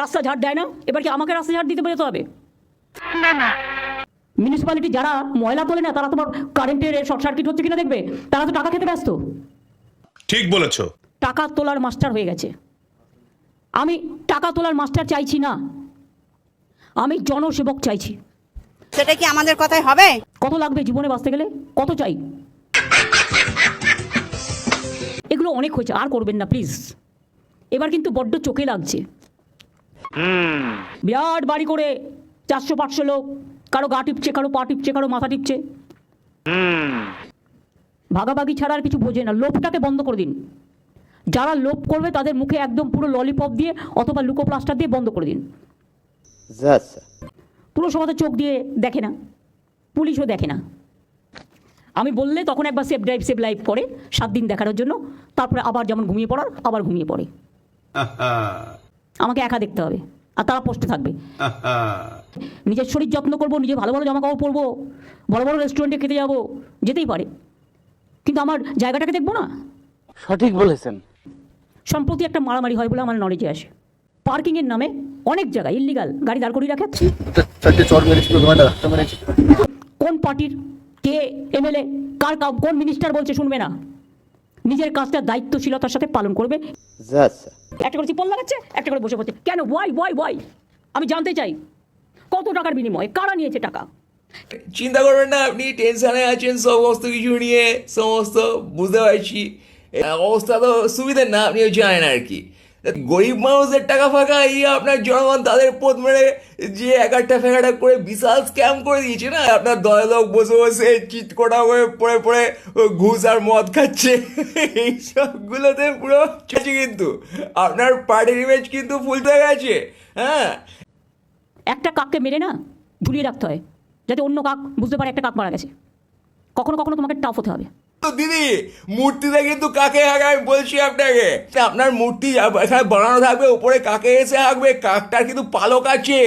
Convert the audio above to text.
রাস্তা ঝাড় দেয় না? এবার কি আমাকে রাস্তা ঝাড় দিতে বেরোতে হবে? মিউনিসিপ্যালিটি যারা ময়লা তোলে না তারা তোমার কারেন্টের শর্ট সার্কিট হচ্ছে কিনা দেখবে? তারা তো টাকা খেতে ব্যস্ত। ঠিক বলেছ। টাকা তোলার মাস্টার হয়ে গেছে। আমি টাকা তোলার মাস্টার চাইছি না। আমি জনসেবক চাইছি। সেটা কি আমাদের কথাই হবে? কত লাগবে জীবনে বাঁচতে গেলে? কত চাই? এগুলো অনেক হয়েছে আর করবেন না প্লিজ এবার কিন্তু বড্ড চোখে লাগছে। বিরাট বাড়ি করে চারশো পাঁচশো লোক কারও গা টিপছে কারও পা টিপছে কারও মাথা টিপছে। ভাগাভাগি ছাড়া আর কিছু বোঝে না লোভটাকে বন্ধ করে দিন। যারা লোভ করবে তাদের মুখে একদম পুরো ললিপপ দিয়ে অথবা লুকো প্লাস্টার দিয়ে বন্ধ করে দিন। পুরসভা তো চোখ দিয়ে দেখে না পুলিশও দেখে না। আমি বললে তখন একবার সেফ ড্রাইভ সেফ লাইভ করে সাত দিন দেখানোর জন্য তারপরে আবার যেমন ঘুমিয়ে পড়ার আবার ঘুমিয়ে পড়ে। আমাকে একা দেখতে হবে আর তারা পোস্টে থাকবে। নিজের শরীর যত্ন করব নিজে ভালো ভালো জামা কাপড় পরবো বড় বড় রেস্টুরেন্টে খেতে যাব যেতেই পারে। কিন্তু আমার জায়গাটাকে দেখব না? সঠিক বলেছেন। সম্প্রতি একটা মারামারি হয় বলে আমার নলেজে আসে। পার্কিংয়ের নামে অনেক জায়গায় ইল্লিগাল গাড়ি দাঁড় করিয়ে রাখে কোন পার্টির কে এমএলএ কার কোন মিনিস্টার বলছে শুনবে না। নিজের কাজটা দায়িত্বশীলতার সাথে পালন করবে। একটা করে চিপল লাগাচ্ছে, একটা করে বসে পড়ছে। কেন? ওয়াই ওয়াই ওয়াই আমি জানতে চাই। কত টাকার বিনিময়ে? কারা নিয়েছে টাকা? চিন্তা করবেন না, আপনি টেনশনে আছেন, সমস্ত কিছু নিয়ে, সমস্ত বুঝতে পারছি। অবস্থা তো সুবিধের না, আপনিও জানেন আর কি। গরিব মানুষের টাকা ফাঁকা, এই আপনার জনগণ তাদের পথ মেরে যে এক একটা ফেঁকাটা করে বিশাল স্ক্যাম করে দিয়েছে না? আপনার দলে লোক বসে বসে চিটকোটা হয়ে পড়ে পড়ে ঘুষ আর মদ খাচ্ছে। এই সবগুলোতে পুরো চলছে কিন্তু। আপনার পার্টির ইমেজ কিন্তু ফুলতে গেছে। হ্যাঁ? একটা কাককে মেরে না ঝুলিয়ে রাখতে হয়, যাতে অন্য কাক বুঝতে পারে একটা কাক মারা গেছে। কখনো কখনো তোমাকে টাফ হতে হবে। তো দিদি, মূর্তিটা কিন্তু কাকে হাঁকে আমি বলছি আপনাকে। আপনার মূর্তি বানানো থাকবে, উপরে কাকে এসে হাঁকবে কাকটার কিন্তু পালক আছে।